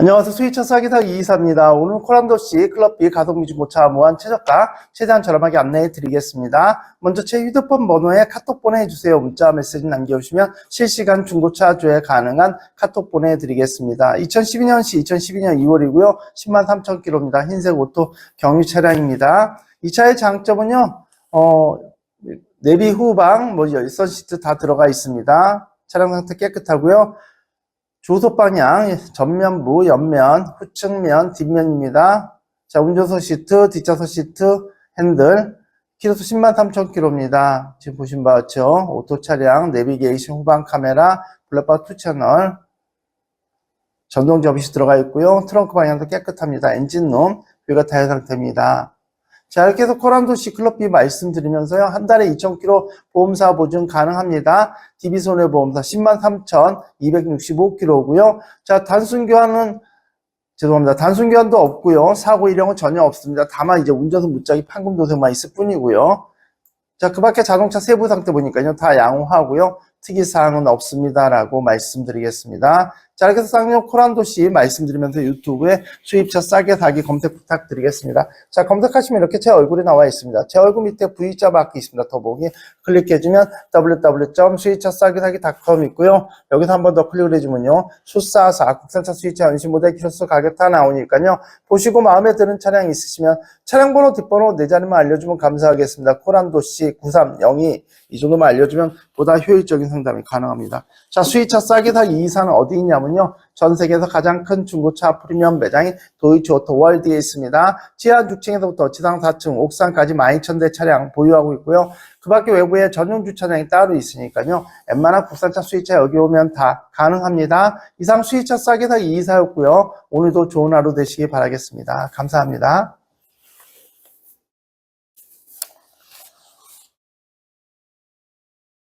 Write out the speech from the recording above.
안녕하세요. 수위차 사기사 이이사입니다. 오늘 코란도시 클럽비 가동비 중고차 무한 최저가 최대한 저렴하게 안내해 드리겠습니다. 먼저 제 휴대폰 번호에 카톡 보내주세요. 문자 메시지 남겨주시면 실시간 중고차 조회 가능한 카톡 보내드리겠습니다. 2012년시 2012년 2월이고요. 10만 3천 킬로입니다. 흰색 오토 경유 차량입니다. 이 차의 장점은요. 어, 내비 후방, 뭐 열선 시트 다 들어가 있습니다. 차량 상태 깨끗하고요. 조속 방향, 전면부, 옆면, 후측면, 뒷면입니다. 자, 운전석 시트, 뒷좌석 시트, 핸들, 키로수 10만 3천 킬로입니다. 지금 보신 바와 같죠? 오토 차량, 내비게이션, 후방 카메라, 블랙박스 2 채널, 전동 접이시 들어가 있고요. 트렁크 방향도 깨끗합니다. 엔진룸, 뷰가 타일 상태입니다. 자, 이렇게 해서 코란도시 클럽비 말씀드리면서요. 한 달에 2,000km 보험사 보증 가능합니다. DB손해보험사 103,265km고요. 자, 단순 교환은 죄송합니다. 단순 교환도 없고요. 사고 이령은 전혀 없습니다. 다만 이제 운전석 무작위 판금 도색만 있을 뿐이고요. 자, 그 밖에 자동차 세부 상태 보니까요. 다 양호하고요. 특이사항은 없습니다라고 말씀드리겠습니다. 자, 이렇게 해서 쌍용 코란도시 말씀드리면서 유튜브에 수입차 싸게 사기 검색 부탁드리겠습니다. 자, 검색하시면 이렇게 제 얼굴이 나와 있습니다. 제 얼굴 밑에 V자 마크 있습니다. 더보기 클릭해주면 www.수입차 싸게 사기.com 있고요. 여기서 한 번 더 클릭을 해주면요. 수사사 국산차 수입차 연신 모델 키로수 가격 다 나오니까요. 보시고 마음에 드는 차량 있으시면 차량 번호 뒷번호 네 자리만 알려주면 감사하겠습니다. 코란도시 9302 이 정도만 알려주면 보다 효율적인 상담이 가능합니다. 자, 수입차 싸게 사기 이사는 어디 있냐면 요. 전 세계에서 가장 큰 중고차 프리미엄 매장이 도이치 오토 월드에 있습니다. 지하 6층에서부터 지상 4층, 옥상까지 12,000대 차량 보유하고 있고요. 그 밖에 외부에 전용 주차장이 따로 있으니까요. 웬만한 국산차 수입차 여기 오면 다 가능합니다. 이상 수입차 싸게 사기 이사였고요. 오늘도 좋은 하루 되시기 바라겠습니다. 감사합니다.